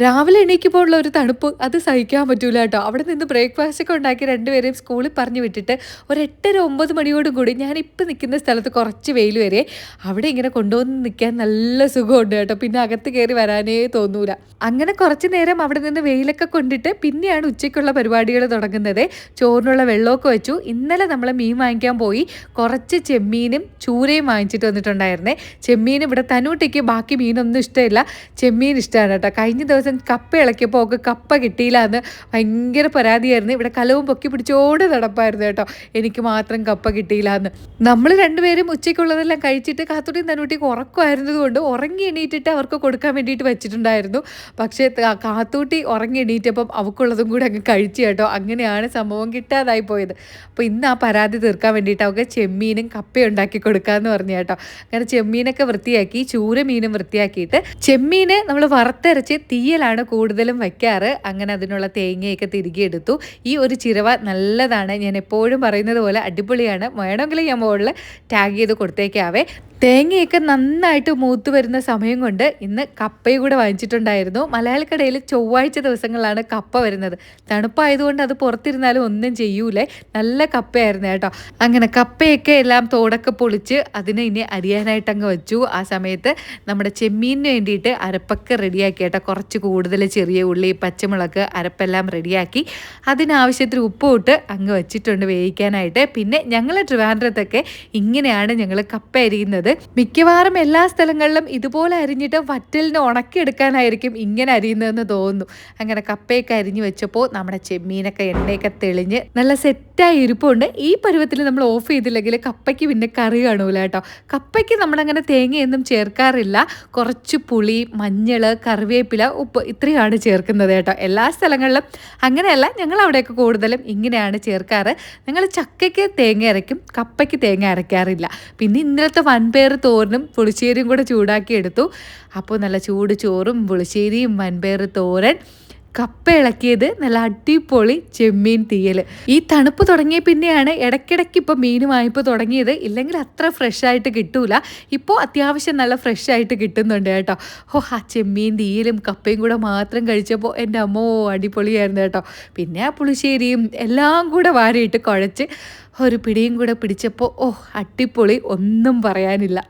രാവിലെ എണീക്കുമ്പോൾ ഉള്ള ഒരു തണുപ്പ് അത് സഹിക്കാൻ പറ്റൂല കേട്ടോ. അവിടെ നിന്ന് ബ്രേക്ക്ഫാസ്റ്റ് ഒക്കെ ഉണ്ടാക്കി രണ്ടുപേരെയും സ്കൂളിൽ പറഞ്ഞു വിട്ടിട്ട് ഒരു എട്ടര ഒമ്പത് മണിയോടും കൂടി ഇപ്പം നിൽക്കുന്ന സ്ഥലത്ത് കുറച്ച് വെയിൽ വരെ അവിടെ ഇങ്ങനെ കൊണ്ടുവന്ന് നിൽക്കാൻ നല്ല സുഖമുണ്ട് കേട്ടോ. പിന്നെ അകത്ത് കയറി വരാനേ തോന്നൂല. അങ്ങനെ കുറച്ച് നേരം അവിടെ നിന്ന് വെയിലൊക്കെ കൊണ്ടിട്ട് പിന്നെയാണ് ഉച്ചയ്ക്കുള്ള പരിപാടികൾ തുടങ്ങുന്നത്. ചോറിനുള്ള വെള്ളമൊക്കെ വെച്ചു. ഇന്നലെ നമ്മൾ മീൻ വാങ്ങിക്കാൻ പോയി. കുറച്ച് ചെമ്മീനും ചൂരയും വാങ്ങിച്ചിട്ട് വന്നിട്ടുണ്ടായിരുന്നേ. ചെമ്മീൻ ഇവിടെ തനൂട്ടിക്ക് ബാക്കി മീനൊന്നും ഇഷ്ടമില്ല. ചെമ്മീൻ ഇഷ്ടമാണ് കേട്ടോ. കഴിഞ്ഞ കപ്പ ഇളക്കിയപ്പോൾ ഒക്കെ കപ്പ കിട്ടിയില്ല എന്ന് ഭയങ്കര പരാതിയായിരുന്നു. ഇവിടെ കലവും പൊക്കി പിടിച്ചോട് നടപ്പായിരുന്നു കേട്ടോ. എനിക്ക് മാത്രം കപ്പ കിട്ടിയില്ല എന്ന് നമ്മൾ രണ്ടുപേരും ഉച്ചയ്ക്കുള്ളതെല്ലാം കഴിച്ചിട്ട് കാത്തുട്ടിയും തനൂട്ടിക്ക് ഉറക്കമായിരുന്നതുകൊണ്ട് ഉറങ്ങി എണീറ്റിട്ട് അവർക്ക് കൊടുക്കാൻ വേണ്ടിയിട്ട് വെച്ചിട്ടുണ്ടായിരുന്നു. പക്ഷേ കാത്തൂട്ടി ഉറങ്ങി എണീറ്റപ്പം അവക്കുള്ളതും കൂടി അങ്ങ് കഴിച്ചു കേട്ടോ. അങ്ങനെയാണ് സംഭവം കിട്ടാതായി പോയത്. അപ്പോൾ ഇന്ന് ആ പരാതി തീർക്കാൻ വേണ്ടിയിട്ട് അവർക്ക് ചെമ്മീനും കപ്പയും ഉണ്ടാക്കി കൊടുക്കാമെന്ന് പറഞ്ഞു കേട്ടോ. അങ്ങനെ ചെമ്മീനൊക്കെ വൃത്തിയാക്കി ചൂര മീനും വൃത്തിയാക്കിയിട്ട് ചെമ്മീന് നമ്മൾ വറുത്തരച്ച് തീയലാണ് കൂടുതലും വയ്ക്കാറ്. അങ്ങനെ അതിനുള്ള തേങ്ങയൊക്കെ തിരികെ എടുത്തു ഈ ഒരു ചിരവ നല്ലതാണ്. ഞാൻ എപ്പോഴും പറയുന്നത് പോലെ അടിപൊളിയാണ്. വേണമെങ്കിൽ ഞാൻ മുകളിൽ ടാഗ് ചെയ്ത് കൊടുത്തേക്കാവേ. തേങ്ങയൊക്കെ നന്നായിട്ട് മൂത്ത് വരുന്ന സമയം കൊണ്ട് ഇന്ന് കപ്പയും കൂടെ വാങ്ങിച്ചിട്ടുണ്ടായിരുന്നു. മലയാളിക്കടയിൽ ചൊവ്വാഴ്ച ദിവസങ്ങളിലാണ് കപ്പ വരുന്നത്. തണുപ്പായതുകൊണ്ട് അത് പുറത്തിരുന്നാലും ഒന്നും ചെയ്യൂലേ. നല്ല കപ്പയായിരുന്നു കേട്ടോ. അങ്ങനെ കപ്പയൊക്കെ എല്ലാം തോടൊക്കെ പൊളിച്ച് അതിനെ ഇനി അരിയാനായിട്ട് അങ്ങ് വെച്ചു. ആ സമയത്ത് നമ്മുടെ ചെമ്മീനിന് വേണ്ടിയിട്ട് അരപ്പൊക്കെ റെഡിയാക്കി കേട്ടോ. കുറച്ച് കൂടുതൽ ചെറിയ ഉള്ളി പച്ചമുളക് അരപ്പെല്ലാം റെഡിയാക്കി അതിനാവശ്യത്തിന് ഉപ്പ് ഇട്ട് അങ്ങ് വെച്ചിട്ടുണ്ട് വേവിക്കാനായിട്ട്. പിന്നെ ഞങ്ങൾ ട്രിവാൻഡ്രത്തൊക്കെ ഇങ്ങനെയാണ് ഞങ്ങൾ കപ്പ അരിയുന്നത്. മിക്കവാറും എല്ലാ സ്ഥലങ്ങളിലും ഇതുപോലെ അരിഞ്ഞിട്ട് വറ്റലിന് ഉണക്കിയെടുക്കാനായിരിക്കും ഇങ്ങനെ അരിയുന്നതെന്ന് തോന്നുന്നു. അങ്ങനെ കപ്പയൊക്കെ അരിഞ്ഞു വെച്ചപ്പോൾ നമ്മുടെ ചെമ്മീനൊക്കെ എണ്ണയൊക്കെ തെളിഞ്ഞ് നല്ല സെറ്റായി ഇരിപ്പുണ്ട്. ഈ പരുവത്തിൽ നമ്മൾ ഓഫ് ചെയ്തില്ലെങ്കിൽ കപ്പയ്ക്ക് പിന്നെ കറി കാണൂല കേട്ടോ. കപ്പയ്ക്ക് നമ്മളങ്ങനെ തേങ്ങയൊന്നും ചേർക്കാറില്ല. കുറച്ച് പുളി മഞ്ഞൾ കറിവേപ്പില ഉപ്പ് ഇത്രയാണ് ചേർക്കുന്നത് കേട്ടോ. എല്ലാ സ്ഥലങ്ങളിലും അങ്ങനെയല്ല ഞങ്ങൾ അവിടെയൊക്കെ കൂടുതലും ഇങ്ങനെയാണ് ചേർക്കാറ്. നിങ്ങൾ ചക്കയ്ക്ക് തേങ്ങ അരയ്ക്കും കപ്പയ്ക്ക് തേങ്ങ അരയ്ക്കാറില്ല. പിന്നെ ഇന്നലത്തെ വൻപയർ തോരനും പുളിശ്ശേരിയും കൂടെ ചൂടാക്കി എടുത്തു. അപ്പോൾ നല്ല ചൂട് ചോറും പുളിശ്ശേരിയും വൻപയർ തോരൻ. കപ്പ ഇളക്കിയത് നല്ല അടിപൊളി ചെമ്മീൻ തീയൽ. ഈ തണുപ്പ് തുടങ്ങിയ പിന്നെയാണ് ഇടയ്ക്കിടയ്ക്ക് ഇപ്പോൾ മീൻ വായ്പ തുടങ്ങിയത്. ഇല്ലെങ്കിൽ അത്ര ഫ്രഷ് ആയിട്ട് കിട്ടൂല. ഇപ്പോൾ അത്യാവശ്യം നല്ല ഫ്രഷ് ആയിട്ട് കിട്ടുന്നുണ്ട് കേട്ടോ. ഓ ആ ചെമ്മീൻ തീയലും കപ്പയും കൂടെ മാത്രം കഴിച്ചപ്പോൾ എന്റെ അമ്മോ അടിപൊളിയായിരുന്നു കേട്ടോ. പിന്നെ ആ പുളിശ്ശേരിയും എല്ലാം കൂടെ വാരിയിട്ട് കുഴച്ച് ഒരു പിടിയും കൂടെ പിടിച്ചപ്പോൾ ഓ അടിപൊളി ഒന്നും പറയാനില്ല.